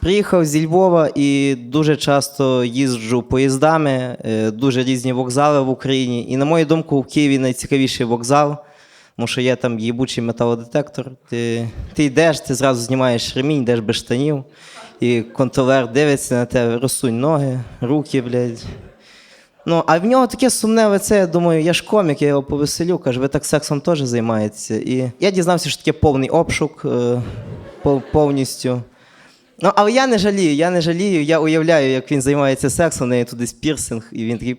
Приїхав зі Львова і дуже часто їжджу поїздами, е, дуже різні вокзали в Україні. І, на мою думку, в Києві найцікавіший вокзал, тому що є там їбучий металодетектор. Ти, ти йдеш, ти зразу знімаєш ремінь, йдеш без штанів, і контролер дивиться на тебе, розсунь ноги, руки, блядь. Ну, а в нього таке сумне лице, я думаю, я ж комік, я його повеселю, каже, ви так сексом теж займаєтеся. І я дізнався, що таке повний обшук е, повністю. Ну, але я не жалію, я не жалію, я уявляю, як він займається сексом, у неї туди пірсинг, і він такий.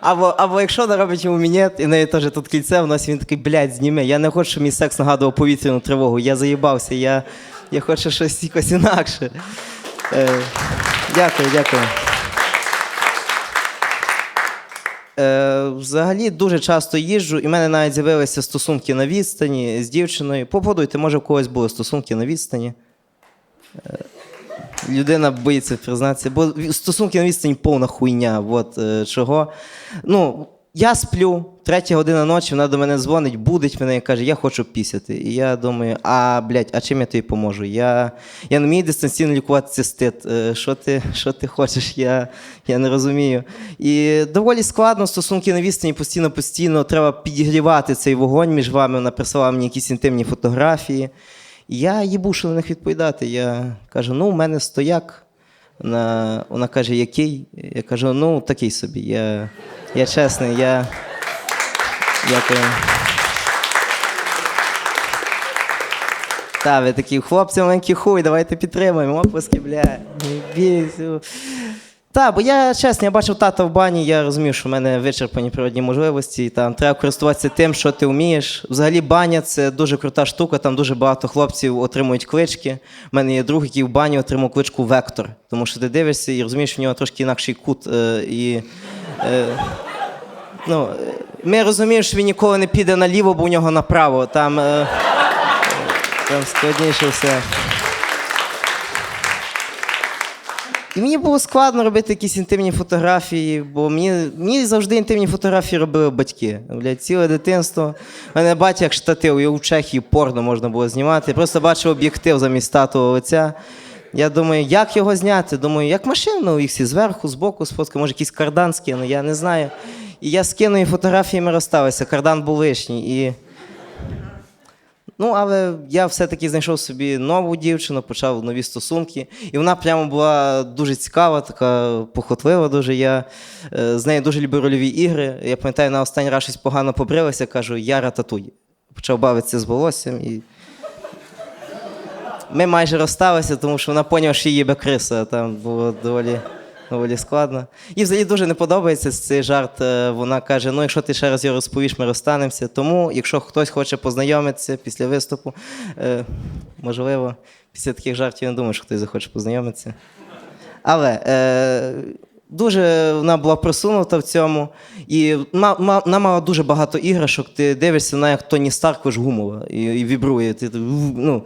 Або, або якщо вона робить йому мінет, і в неї теж тут кільце в носі, він такий, блядь, зніми. Я не хочу, щоб мій секс нагадував повітряну тривогу. Я заїбався, я, я хочу щось якось інакше. Е, дякую, дякую. Е, взагалі дуже часто їжджу, і в мене навіть з'явилися стосунки на відстані з дівчиною. Поподуйте, може, в когось були стосунки на відстані. Е, людина боїться признатися, бо стосунки на відстані повна хуйня. От е, чого. Ну, я сплю, третя година ночі, вона до мене дзвонить, будить мене і каже, я хочу пісяти. І я думаю, а блядь, а чим я тобі поможу? Я, я не вмію дистанційно лікувати цистит. Е, Що ти, що ти хочеш? Я, я не розумію. І доволі складно стосунки на відстані постійно-постійно треба підігрівати цей вогонь між вами. Вона присилала мені якісь інтимні фотографії. І я їбушу на них відповідати. Я кажу, ну, у мене стояк. Вона, вона каже, який? Я кажу, ну, такий собі. Я, я чесний, я. Дякую. Та, ви такі, хлопці, маленький хуй, давайте підтримаємо. Оплески, бля. Так, бо я чесно, я бачив тата в бані, я розумів, що в мене вичерпані природні можливості, і там треба користуватися тим, що ти вмієш. Взагалі, баня це дуже крута штука, там дуже багато хлопців отримують клички. У мене є друг, який в бані отримав кличку Вектор, тому що ти дивишся і розумієш, що в нього трошки інакший кут. Е, і, е, ну, ми розуміємо, що він ніколи не піде наліво, бо у нього направо. Там, е, там складніше все. І мені було складно робити якісь інтимні фотографії, бо мені, мені завжди інтимні фотографії робили батьки. Блядь, ціле дитинство. У мене батя як штатив, його в Чехії порно можна було знімати. Я просто бачив об'єктив замість татового лиця. Я думаю, як його зняти? Думаю, як машину, їх всі зверху, збоку сфоткаю, може якийсь кардан скину, я не знаю. І я скину і фотографії ми розставилися. Кардан був лишній. І... Ну, але я все-таки знайшов собі нову дівчину, почав нові стосунки. І вона прямо була дуже цікава, така похотлива дуже. Я е, з нею дуже люблю рольові ігри. Я пам'ятаю, на останній раз щось погано побрилася, кажу, я рататуй. Почав бавитися з волоссям. І... Ми майже розсталися, тому що вона поняла, що її би криса. Там було доволі, доволі складно. Їй взагалі дуже не подобається цей жарт. Е, Вона каже: ну, якщо ти ще раз його розповіш, ми розстанемося. Тому, якщо хтось хоче познайомитися після виступу, е, можливо, після таких жартів я не думаю, що хтось захоче познайомитися. Але е, дуже вона була просунута в цьому. І вона мала дуже багато іграшок. Ти дивишся на як Тоні Старк гумова і, і вібрує. Ти, ну.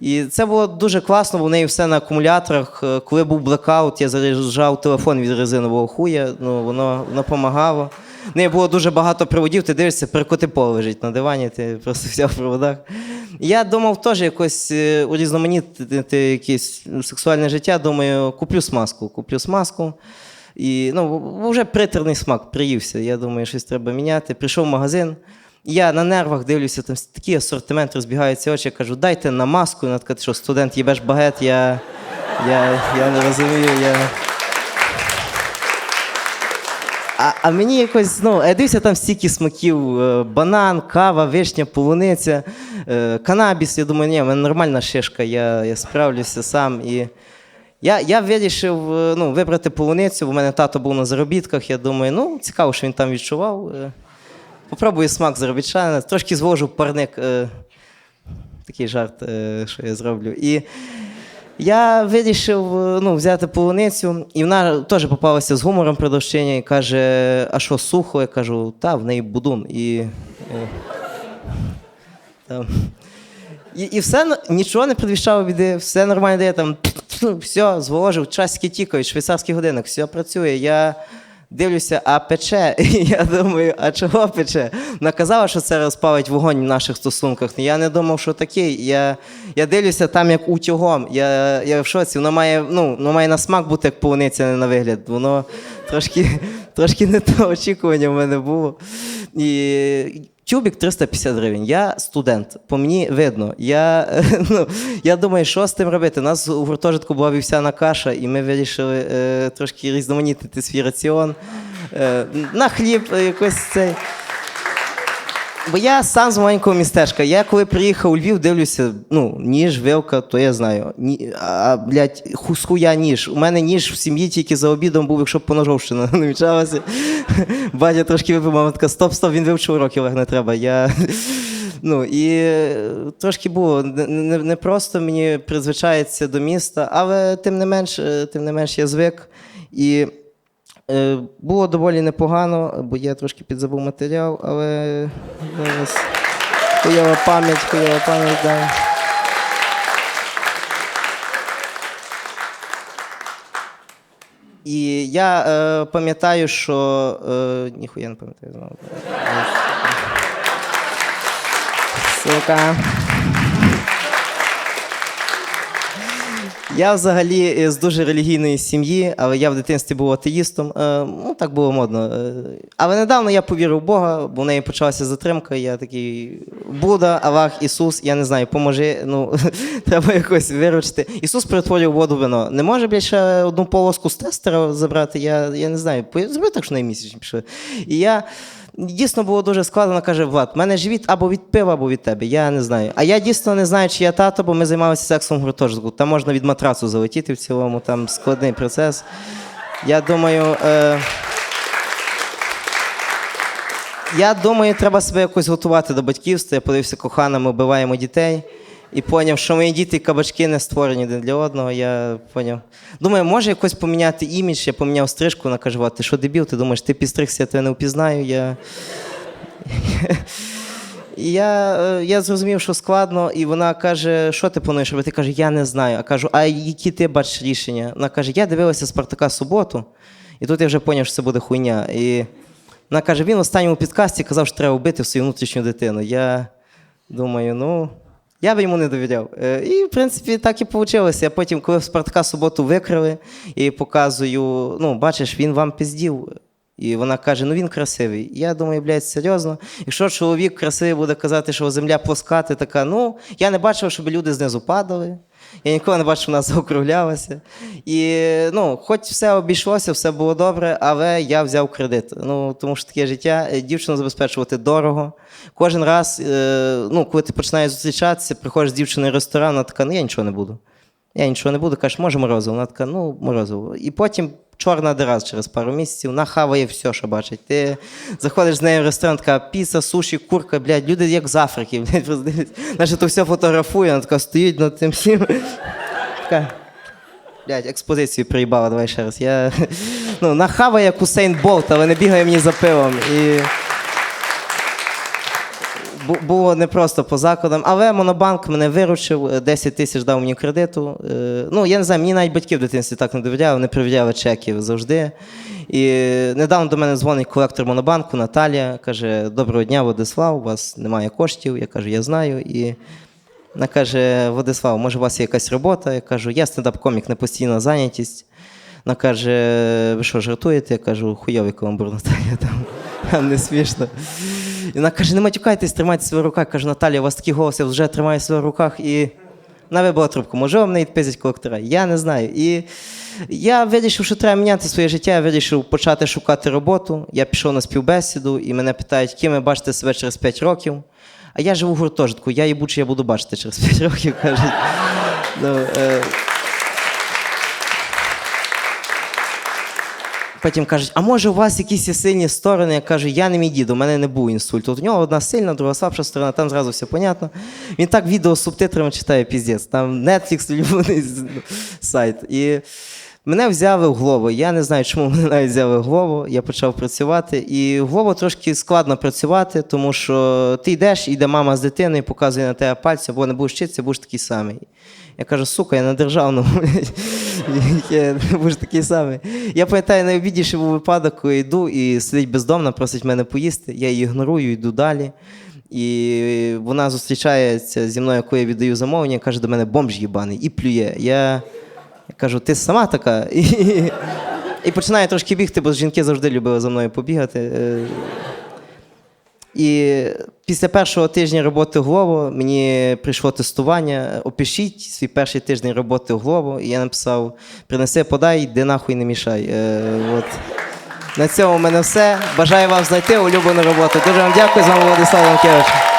І це було дуже класно, бо в неї все на акумуляторах. Е, Коли був блекаут, я заряджав телефон від резинового хуя, ну, воно, допомагало. В неї було дуже багато приводів, ти дивишся, перекотипо лежить на дивані, ти просто взяв проводах. Я думав теж якось е, урізноманітнити якесь сексуальне життя. Думаю, куплю смазку, куплю смазку. І ну, вже притерний смак приївся. Я думаю, щось треба міняти. Прийшов в магазин. Я на нервах дивлюся, там такий асортимент розбігаються очі. Я кажу, дайте на маску. Вона така, що студент їбеш багет, я, я, я не розумію. Я... А, а мені якось, ну, я дивлюся, там стільки смаків: е, банан, кава, вишня, полуниця, е, канабіс. Я думаю, ні, в мене нормальна шишка, я, я справлюся сам. І я, я вирішив е, ну, вибрати полуницю, бо в мене тато був на заробітках. Я думаю, ну, цікаво, що він там відчував. Е, Попробую смак заробітчанина, трошки звожу парник. Е, такий жарт, що я зроблю. І я вирішив ну, взяти полуницю, і вона теж попалася з гумором продавчиня і каже: а що сухо? Я кажу, та, в неї будун. І. І, і все нічого не предвіщало біди, все нормально де там все, зволожив, часики тікають, швейцарський годинник, все працює. Я Дивлюся, а пече. І я думаю, а чого пече? Вона казала, що це розпалить вогонь в наших стосунках. Я не думав, що такий. Я, я дивлюся там як утюгом. Я, я в шоці. Воно має, ну, воно має на смак бути як полуниця, не на вигляд. Воно трошки, трошки не те очікування в мене було. І Тюбік 350 гривень. Я студент, по мені видно. Я, ну, я думаю, що з тим робити. У нас у гуртожитку була вівсяна каша, і ми вирішили е, трошки різноманітнити свій раціон. Е, на хліб якось цей. Бо я сам з маленького містечка. Я коли приїхав у Львів, дивлюся, ну, ніж, вилка, то я знаю. Ні, а, блядь, хуя ніж. У мене ніж в сім'ї тільки за обідом був, якщо б поножовщина не вмічалася. Батя трошки випив, така, стоп, стоп, він вивчив уроки, Олег, не треба. Я... Ну, і трошки було не, не, просто мені призвичається до міста, але тим не менш, е, тим не менш я звик. І Було доволі непогано, бо я трошки підзабув матеріал, але хуйова пам'ять, хуйова пам'ять, да. І я е, пам'ятаю, що. Е, ніхуя не пам'ятаю знову. Сука. Я взагалі е, з дуже релігійної сім'ї, але я в дитинстві був атеїстом. Е, ну, так було модно. Е, але недавно я повірив в Бога, бо в неї почалася затримка. Я такий Будда, Аллах, Ісус, я не знаю, поможи. Ну, треба якось виручити. Ісус перетворював воду в вино. Не може, блядь, ще одну полоску з тестера забрати. Я, я не знаю. Зроби так, що пішли. І я. Дійсно було дуже складно, каже, Влад, в мене живіт або від пива, або від тебе. Я не знаю. А я дійсно не знаю, чи я тато, бо ми займалися сексом в гуртожитку. Там можна від матрацу залетіти в цілому, там складний процес. Я думаю. Е... Я думаю, треба себе якось готувати до батьківства. Я подивився кохана, ми вбиваємо дітей. І поняв, що мої діти і кабачки не створені один для одного. Я поняв. Думаю, може якось поміняти імідж, я поміняв стрижку, каже, «Влад, ти що дебіл? Ти думаєш, ти підстригся, я тебе не впізнаю. Я... Я, е, я зрозумів, що складно, і вона каже, що ти плануєш робити? Я кажу, я не знаю. А кажу, а які ти бачиш рішення? Вона каже, я дивилася Спартака суботу, і тут я вже зрозумів, що це буде хуйня. І вона каже, він в останньому підкасті казав, що треба вбити свою внутрішню дитину. Я думаю, ну. Я би йому не довіряв. Е, І, в принципі, так і вийшло. Я потім, коли в Спартака суботу викрили, і показую, ну, бачиш, він вам піздів. І вона каже: ну він красивий. Я думаю, блядь, серйозно. Якщо чоловік красивий буде казати, що земля плоска, ти така, ну, я не бачив, щоб люди знизу падали. Я ніколи не бачив, вона заокруглялася. І ну, хоч все обійшлося, все було добре, але я взяв кредит. Ну, тому що таке життя, е, дівчину забезпечувати дорого. Кожен раз, е, ну, коли ти починаєш зустрічатися, приходиш з дівчиною в ресторан, вона така, ну я нічого не буду. Я нічого не буду, кажеш, може морозиво. Вона така, ну, морозиво. І потім чорна дира через пару місяців, нахаває хаває все, що бачить. Ти заходиш з нею в ресторан, така піса, суші, курка, блядь, люди як з Африки, блядь, просто Значить, то все фотографує, вона така стоїть над тим всім. Така, блядь, експозицію приїбала, давай ще раз. Я, ну, нахаває як Усейн Болт, але не бігає мені за пивом. І... Бу- Було не просто по закладам, але Монобанк мене виручив, е, 10 тисяч дав мені кредиту. Е, Ну, я не знаю, мені навіть батьки в дитинстві так не довіряли, не перевіряли чеків завжди. І недавно до мене дзвонить колектор Монобанку Наталія, каже: Доброго дня, Владислав, у вас немає коштів. Я кажу, я знаю. І вона каже: Владислав, може, у вас є якась робота? Я кажу, я стендап-комік, не постійна зайнятість. Вона каже, ви що, жартуєте? Я кажу, хуйовий каламбур, Наталія, там не смішно. І вона каже, не матюкайтесь, тримайте себе в руках. Каже, Наталія, у вас такий голос, я вже тримаю себе в руках. І вона вибила трубку. Може, вам не відписять колектора? Я не знаю. І я вирішив, що треба міняти своє життя. Я вирішив почати шукати роботу. Я пішов на співбесіду, і мене питають, ким ви бачите себе через 5 років. А я живу в гуртожитку, я їбу, чи я буду бачити через 5 років, кажуть. Потім кажуть, а може у вас якісь сильні сторони? Я кажу, я не мій дід, у мене не був інсульт. От у нього одна сильна, друга слабша сторона, там зразу все понятно. Він так відео з субтитрами читає піздець. Там Netflix, улюблений сайт. І Мене взяли в Глово. Я не знаю, чому мене навіть взяли в Глово. Я почав працювати. І в Глово трошки складно працювати, тому що ти йдеш, йде мама з дитиною, показує на тебе пальцем, бо не будеш вчитися, будеш такий самий. Я кажу, сука, я на державному, будеш такий самий. Я пам'ятаю, найобідніший був випадок, коли йду і сидить бездомна, просить мене поїсти. Я її ігнорую, йду далі. І вона зустрічається зі мною, коли я віддаю замовлення, каже до мене бомж їбаний і плює. Я я кажу, ти сама така. І, і починає трошки бігти, бо жінки завжди любили за мною побігати. І після першого тижня роботи Глово мені прийшло тестування. Опишіть свій перший тиждень роботи Глово. І я написав: принеси, подай, де нахуй не мішай. Е, от. На цьому в мене все. Бажаю вам знайти улюблену роботу. Дуже вам дякую. З вами Владислав Ланкевич.